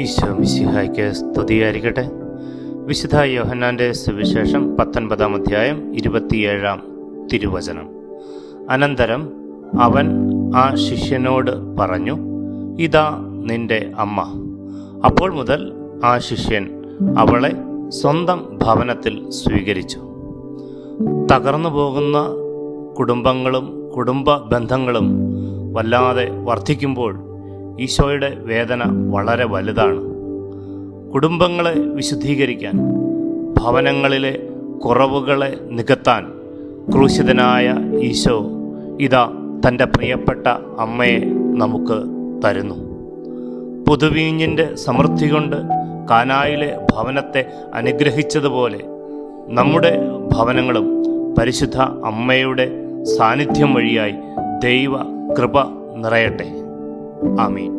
ഈശോ മിശിഹായ്ക്ക് സ്തുതിയായിരിക്കട്ടെ. വിശുദ്ധ യോഹന്നാന്റെ സുവിശേഷം പത്തൊൻപതാം അധ്യായം ഇരുപത്തിയേഴാം തിരുവചനം. അനന്തരം അവൻ ആ ശിഷ്യനോട് പറഞ്ഞു ഇതാ നിന്റെ അമ്മ. അപ്പോൾ മുതൽ ആ ശിഷ്യൻ അവളെ സ്വന്തം ഭവനത്തിൽ സ്വീകരിച്ചു. തകർന്നു പോകുന്ന കുടുംബങ്ങളും കുടുംബ ബന്ധങ്ങളും വല്ലാതെ വർദ്ധിക്കുമ്പോൾ ഈശോയുടെ വേദന വളരെ വലുതാണ്. കുടുംബങ്ങളെ വിശുദ്ധീകരിക്കാൻ ഭവനങ്ങളിലെ കുറവുകളെ നികത്താൻ ക്രൂശിതനായ ഈശോ ഇതാ തന്റെ പ്രിയപ്പെട്ട അമ്മയെ നമുക്ക് തരുന്നു. പുതുവീഞ്ഞിന്റെ സമൃദ്ധി കൊണ്ട് കാനായിലെ ഭവനത്തെ അനുഗ്രഹിച്ചതുപോലെ നമ്മുടെ ഭവനങ്ങളും പരിശുദ്ധ അമ്മയുടെ സാന്നിധ്യം വഴിയായി ദൈവ കൃപ നിറയട്ടെ. Amén.